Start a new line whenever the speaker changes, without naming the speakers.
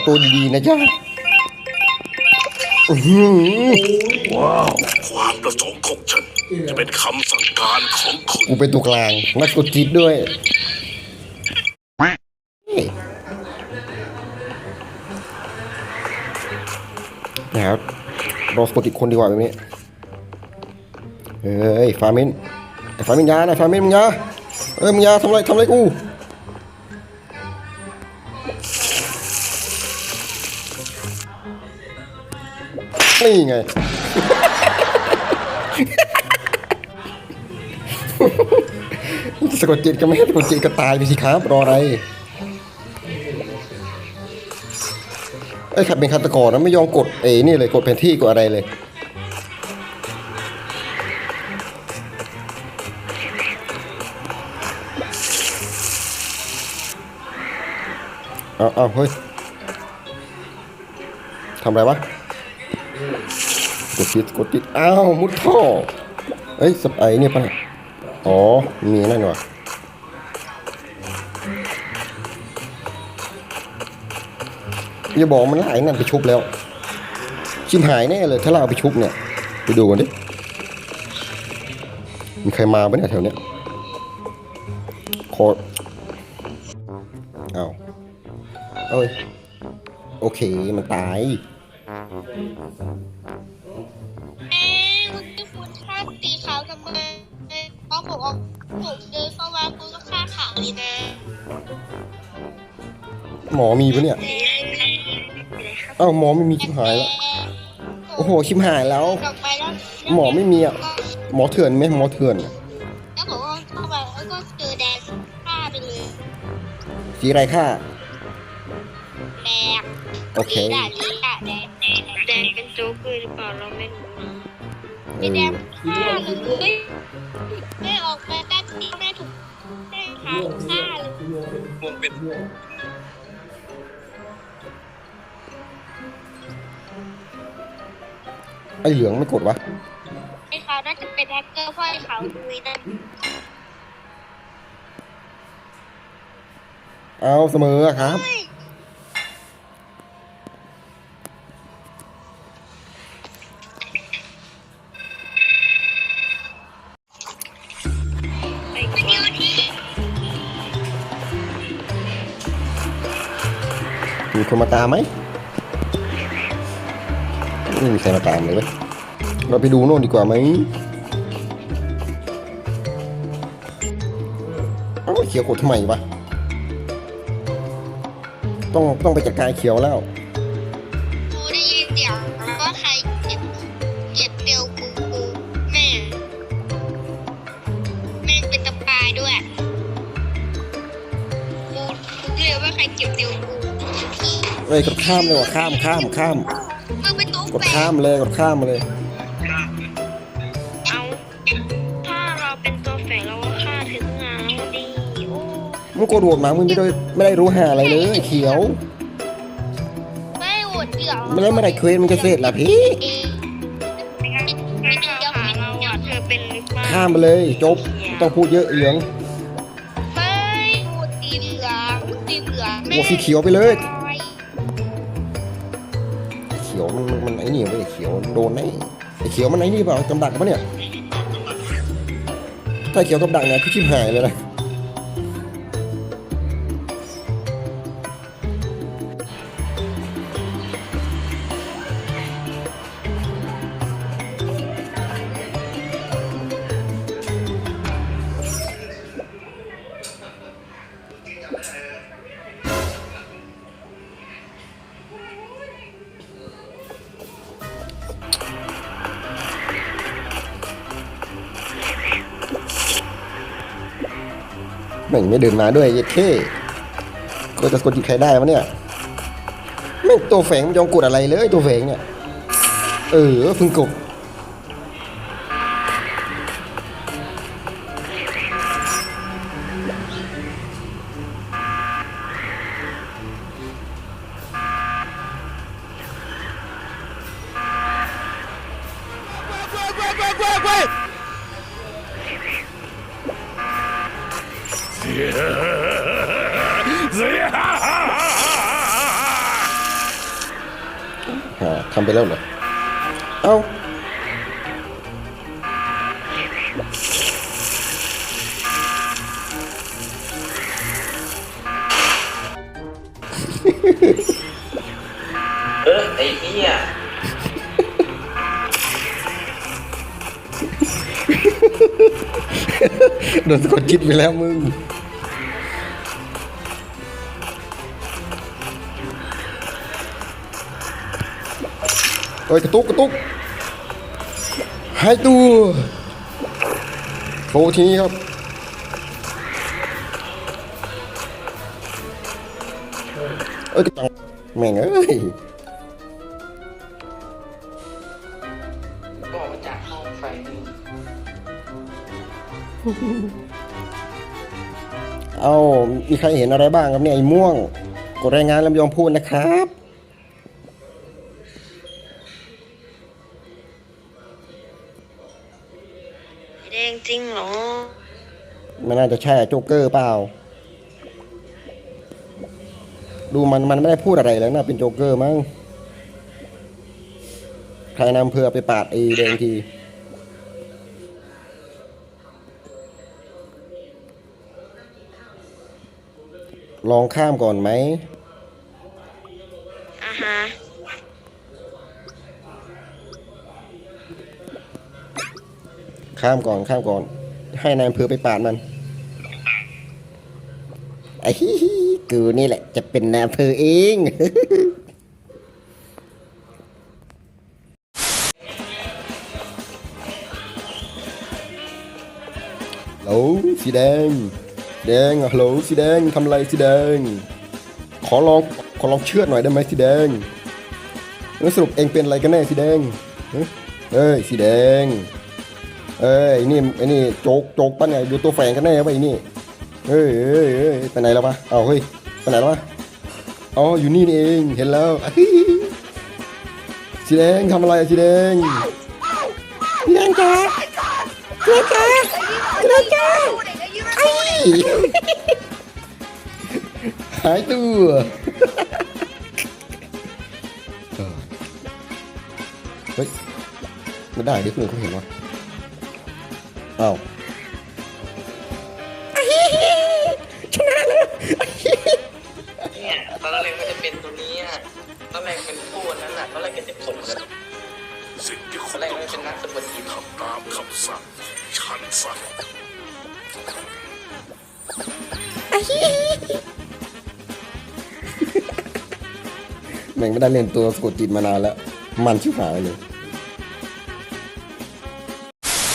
ะตัวดีๆนะจ๊ะอื้อหือ
ความประสงค์ของฉัน จะเป็นคำสั่งการของคุณ
กูเป็นตัวกลางนักกดจิตด้วยนะครับรอสกดอีกคนดีกว่าแบบนี้เฮ้ยฟาร์มินไอ้ฟาร์มินยานะฟาร์มินมึงยาเอ้ยมึงยาทำไรทำไรกู นี่ไง สะกดจิตก็ไม่ให้สะกดจิตก็ตายไปสิครับ รออะไร ไอ้ขับเป็นฆาตกรนะไม่ยอมกดเอ้นี่เลยกดแผนที่กดอะไรเลยเอาเอาเฮ้ยทำอะไรวะ ดจิตกดจิตอ้าวมุดท่อเอ้ยสไอเนี่ยปะเนี่ยอ๋อ มีนั่นวะอย่าบอกมันหายนั่นไปชุบแล้ว ชิมหายแน่เลย ถ้าเราไปชุบเนี่ย ไปดูกันดิ มีใครมาปะเนี่ยแถวเนี้ยขอเอาเอ้ย โอเค มันตาย
ผมเดินเข้ามาคุณก็ฆ่าเขาเลยนะ
หมอมีปะเนี่ยเอ้าหมอไม่มีชิมหายแล้ว โอ้โหชิมหายแล้ว
กลับไปแล้ว
หมอไม่มีอะ หมอเถื่อนไหมหมอเถื่อนอะ
แล้วผมก็เข้าไปแล้วก็เจอแดงฆ่าไปเลย
สีอะไรค่า
แดง
โอเค
สีด่าสีด่าแดงแดง
แดงเป็นโจ๊กเกอร์หรือเปล่าเราไม่รู้นะ
เอ
ไอ้แด
อง
ฆ่าเลยไม่ออกมาแป๊ บเดียวแม่ถูกแม่ฆ่าฆ่าเลย
วงเป็น
ไอเหลืองไม่กดวะ
ไอ้เขาน่าจะเป็นแฮกเกอร์เพราะไอ้เขาคุยนั่น
เอาเสมออะครับ
ไมี
คนมาตามไหมไม่มีใครมาตามเลยเว้ยเราไปดูโน่นดีกว่าไหมเอ้าเขียวกดทำไมวะต้องต้องไปจัดการเขียวแล้ว
เอ้
ยกดข้ามเลยว่ะข้ามข้ามข้าม
มึงเป็นตุ๊ก
กด
แป
ข้ามเลยกดข้ามมาเลย
เอา ถ้าเราเป็นตัวแฝงเราก็ฆ่าถึงงานแล้วดีโอ้
มึงกดโหวตมามึงไม่ได้ไม่ได้รู้หาอะไรเลยเขียว
ไม่โหวตเดี่ยว
ไม่แล้วเมื่อไหรเควสมันจะเสร็จล่ะพี่
เอง
ไม่กล่าวหาเราอะเธอเป็นหรือเปล่า
ข้ามไปเลยจบต้องพูดเยอะเหลือง
ไม่โหวตสีเหลืองสีเหลือง
โหวตสีเขียวไปเลยเขียวมันมันไอ้นี่เว้ยเขียวโดนไอ้ไอ้เขียวมันไอ้นี่เปล่ากำดักปะเนี่ยถ้าเขียวกำดักเนี่ยพี่ชิบหายเลยนะ แม่งไม่เดินมาด้วยเย็ดเท่ก็จะกดจิตใครได้วะเนี่ยแม่งตัวแฝงมันยอมกดอะไรเลยตัวแฝงเนี่ย เออเพิ่งกด ทำไปแล้วเหรอ เอา
เออไอ้เหี้ย
โดนกดคิดไปแล้วมึง เอ้ยกระตุกกระตุกหายตัวโชว์ทีนี้ครับเอ้ยกระตังแม่งเอ้ย
ก็อกจากห้องไฟ
เอามีใครเห็นอะไรบ้างครับเนี่ยไอ้ม่วงกดรายงานลำยองพูดนะครับ
แดงจริงเหรอ
มันน่าจะใช่โจ๊กเกอร์เปล่า ดูมันมันไม่ได้พูดอะไรแล้วนะเป็นโจ๊กเกอร์มั้งใครนำเพื่อไปปาดไอ้แดงทีลองข้ามก่อนไหม
อ่าฮะ
ข้ามก่อนข้ามก่อน ให้นายอำเภอไปปาดมันไอ้ฮิฮิกูนี่แหละ จะเป็นนายอำเภอเองฮัลโหลสีแดง แดงฮัลโหลสีแดงทำอะไรสีแดง ขอลองขอลองเชื่อหน่อยได้ไหมสีแดงแล้วสรุปเองเป็นอะไรกันแน่สีแดงเอ้ยสีแดง เอ้ยนี่ไอ้นี่โจกโจกปะเนี่ยอยู่ตัวแฝงกันแน่ปะไอ้นี่เอ้ยเอ้ยเอ้ยไปไหนแล้ววะเอาเฮ้ยไปไหนแล้ววะอ๋ออยู่นี่นี่เองเห็นแล้วสีแดงทำอะไรสีแดงสีแดงจ้าสีแดงจ้าสีแดงจ้าไอ้หายตัวเอเฮ้ยไม่ได้ดิคนอื่นเขาเห็นวะ อ้าว
เนี่ยตอนแรกมันจะเป็นตัวนี้อะตอนแรกเป็นผู้นั้นอะตอนแรกก็จะผมกัน
สิ่งที่
ต
คุ
อน
ณ
แรก
ต้อง
มันเป็นนัก
ทำ
สปอร์ต
ทำตามคำสั่งฉันสั่ง
แม่งไม่ได้เล่นตัวสะกดจิตมานานแล้ว มันชิบหายเลย